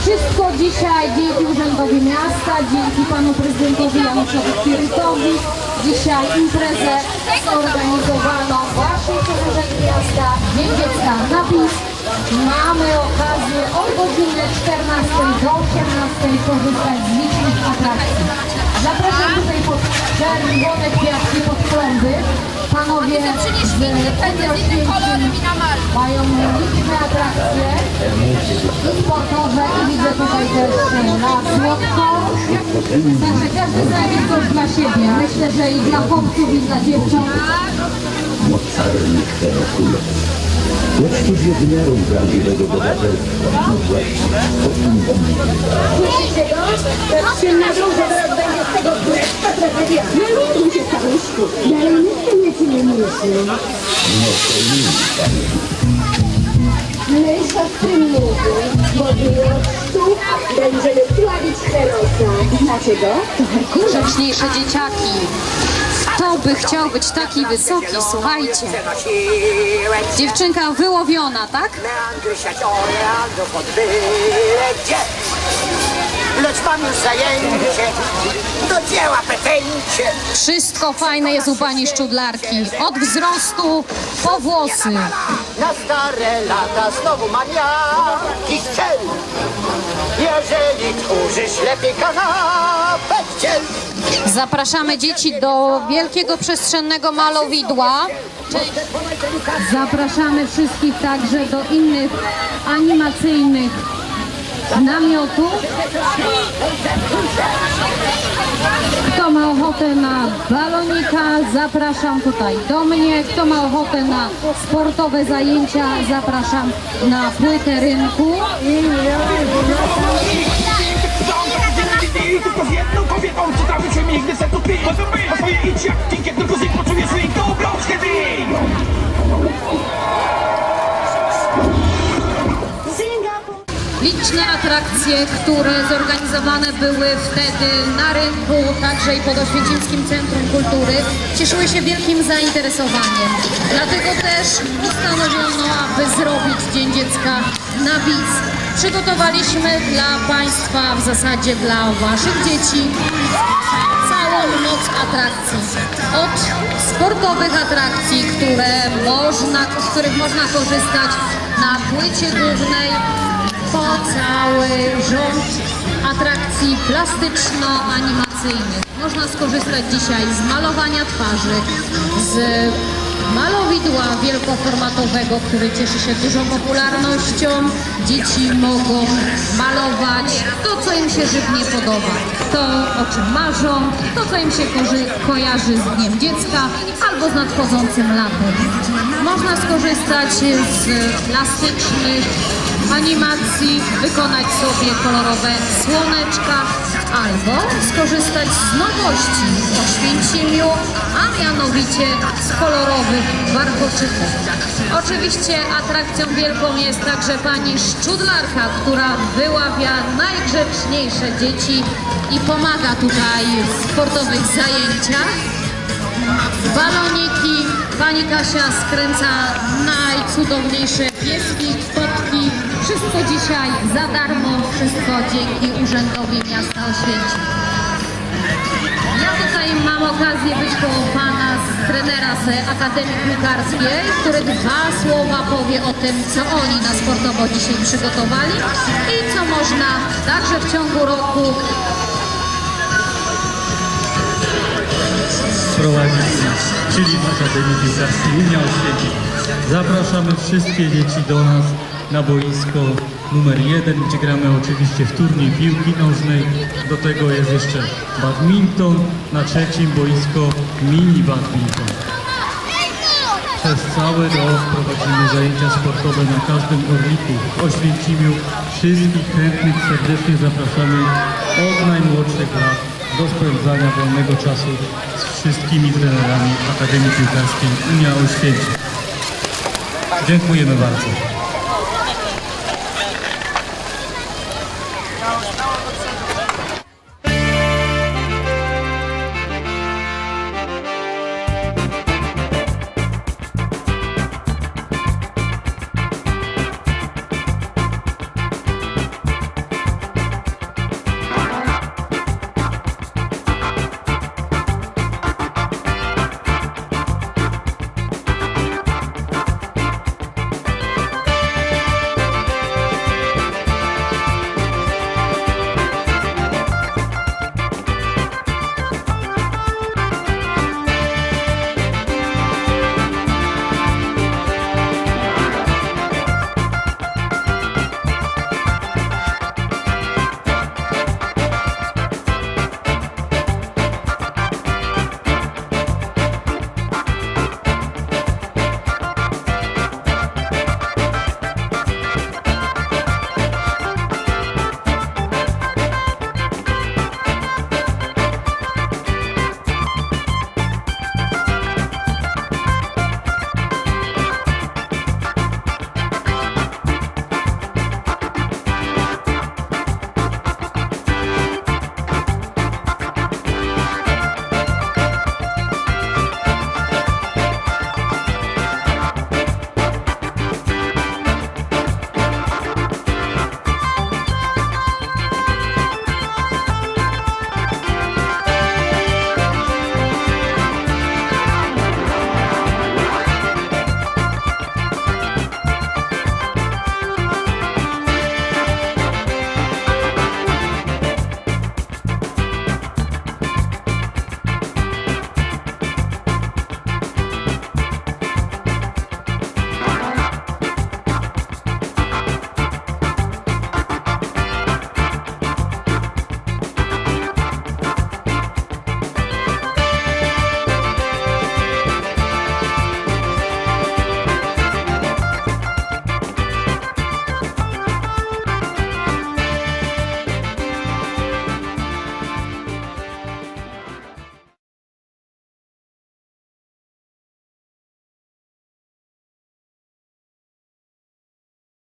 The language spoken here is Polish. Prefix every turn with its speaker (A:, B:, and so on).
A: Wszystko dzisiaj dzięki Urzędowi Miasta, dzięki Panu Prezydentowi Januszowi Kirytowi. Dzisiaj imprezę zorganizowano właśnie przez Urząd Miasta Dzień Dziecka na PiS. Mamy okazję od godziny 14 do 18 korzystać z licznych atrakcji. Zapraszam tutaj pod czerwone kwiatki pod kląby. Panowie z Pędzi Oświęcim mają liczne atrakcje i sportowe i widzę tutaj też na słodko. Także każdy znajdzie coś dla siebie. Myślę, że i dla chłopców i dla dziewcząt.
B: mocarny kwerokule. Lecz cóż jedyniarą prawdziwego bohaterstwa właśnie
C: Słyszycie go? Tak się na się, staruszku. Dalej nikt o mnie ci nie myśli. Mniejsza z tym mówi, bo wyjątku będziemy? To Herkules.
A: Grzeczniejsze dzieciaki. Kto by chciał być taki wysoki? Słuchajcie. Dziewczynka wyłowiona, tak?
D: Mam już zajęcie, do dzieła petencie.
A: Wszystko fajne jest u pani szczudlarki. Od wzrostu po włosy.
D: Na stare lata znowu maniaki cel. Jeżeli tworzysz lepiej kanapę ciel.
A: Zapraszamy dzieci do wielkiego przestrzennego malowidła. Zapraszamy wszystkich także do innych animacyjnych namiotów. Kto ma ochotę na balonika, zapraszam tutaj do mnie. Kto ma ochotę na sportowe zajęcia, zapraszam na płytę rynku.
E: Tylko z jedną kobietą, się mi, gdy sercu pij Po swoje idź jak tylko z nim poczujesz
A: Liczne atrakcje, które zorganizowane były wtedy na rynku, także i pod Oświęcimskim Centrum Kultury, cieszyły się wielkim zainteresowaniem. Dlatego też postanowiono, aby zrobić Dzień Dziecka na BIS. Przygotowaliśmy dla Państwa, w zasadzie dla Waszych dzieci, całą moc atrakcji. Od sportowych atrakcji, które można, z których można korzystać na płycie głównej, po cały rząd atrakcji plastyczno-animacyjnych. Można skorzystać dzisiaj z malowania twarzy, z malowidła wielkoformatowego, który cieszy się dużą popularnością. Dzieci mogą malować to, co im się żywnie podoba, to, o czym marzą, to, co im się kojarzy z Dniem Dziecka albo z nadchodzącym latem. Można skorzystać z plastycznych animacji, wykonać sobie kolorowe słoneczka albo skorzystać z nowości w Oświęcimiu, a mianowicie z kolorowych warkoczyków. Oczywiście atrakcją wielką jest także pani szczudlarka, która wyławia najgrzeczniejsze dzieci i pomaga tutaj w sportowych zajęciach. Baloniki, pani Kasia skręca najcudowniejsze pieski, spotki. Wszystko dzisiaj za darmo, wszystko dzięki Urzędowi Miasta Oświęcim. Ja tutaj mam okazję być koło pana trenera z Akademii Piłkarskiej, który dwa słowa powie o tym, co oni na sportowo dzisiaj przygotowali i co można także w ciągu roku
F: prowadzić, czyli w Akademii Piłkarskiej Unia Oświęcim. Zapraszamy wszystkie dzieci do nas na boisko numer jeden, gdzie gramy oczywiście w turniej piłki nożnej. Do tego jest jeszcze badminton, na trzecim boisko mini badminton. Przez cały rok prowadzimy zajęcia sportowe na każdym orliku w Oświęcimiu. Wszystkich chętnych serdecznie zapraszamy od najmłodszych lat do spędzania wolnego czasu z wszystkimi trenerami Akademii Piłkarskiej Unia Oświęcim. Dziękujemy bardzo. não, não acontecendo